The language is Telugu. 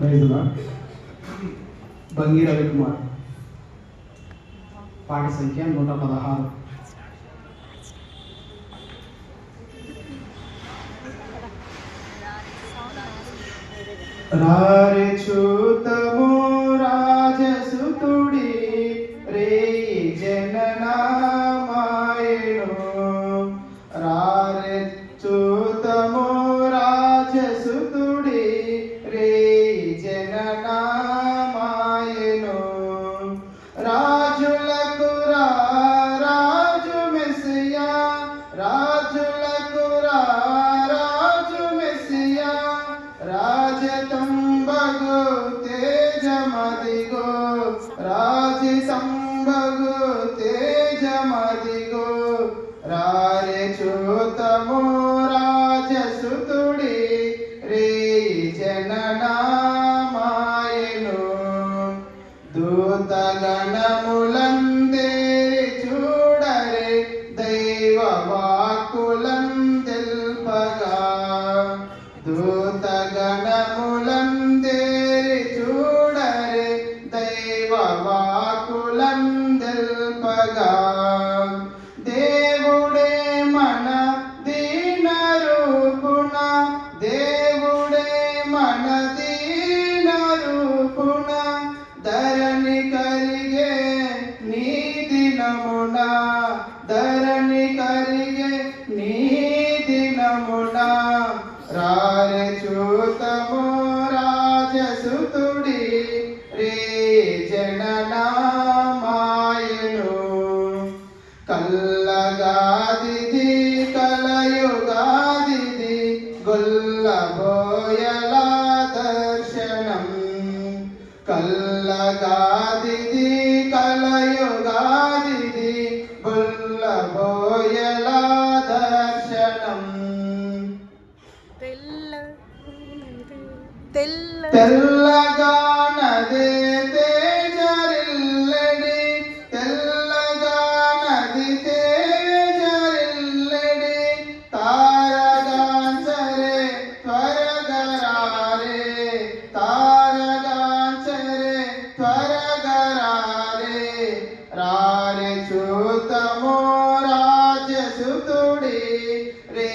ప్రైజ్లా బంగి రవికుమార్ పాట సంఖ్య నూట పదహారు. రారే చూతము రాజసుతుడి రే జననామాయను. రారే చూతము రాజసుతుడి రే జననామాయను. దూతగణములందే చూడరే దైవ వాక్కులం తెల్పగా. దూతగణములందే రారే చూతము రాజసుతుడి రే జననామాయను. కల్లగాదిది కలయుగాదిది గొల్లబోయల దర్శనం. కల్లగాదిది తెల్లగానదే తేజరిల్లడి తెల్లగానది తేజరిల్లడి తారగా సరే త్వరగరారే తారగా సరే త్వరగరారే. రారి చూతమో రాజసుతుడి రే